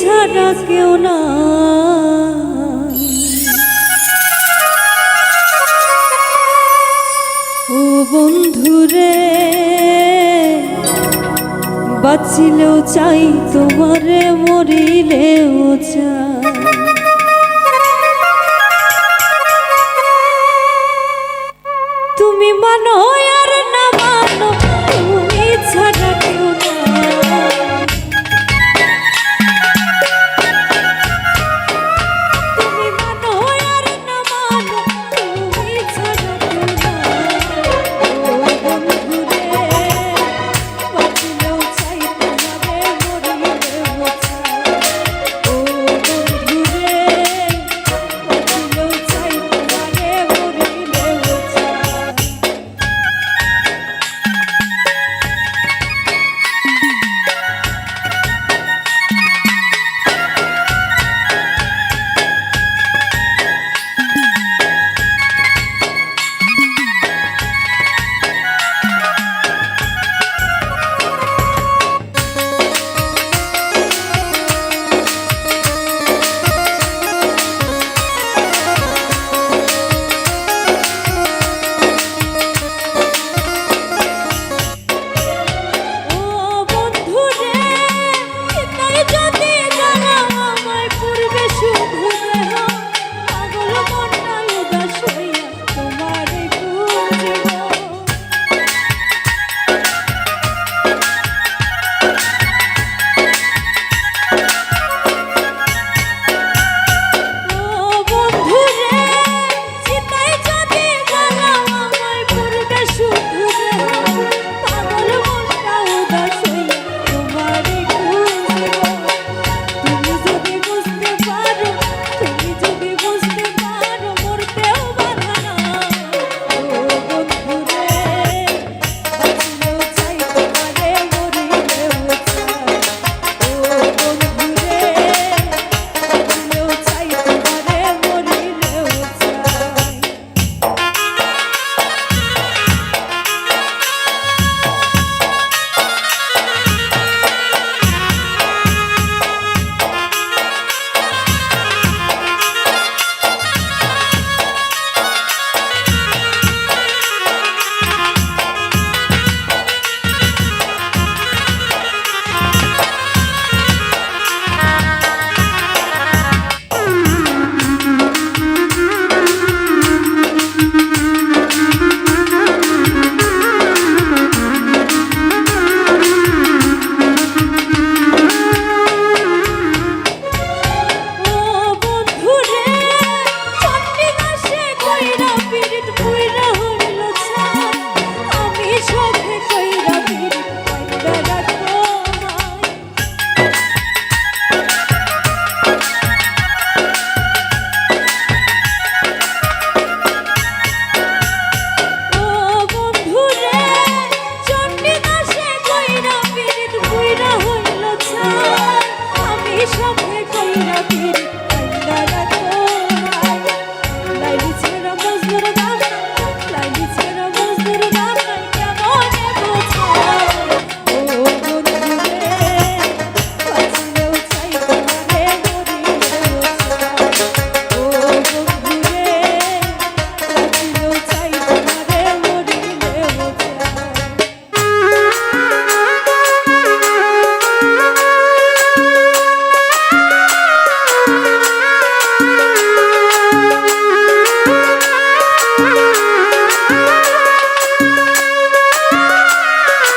ছাড়া কেউ না। ও বন্ধুরে বাঁচিলেও চাই তোমারে মরিলেও চাই। তুমি মানো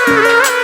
Música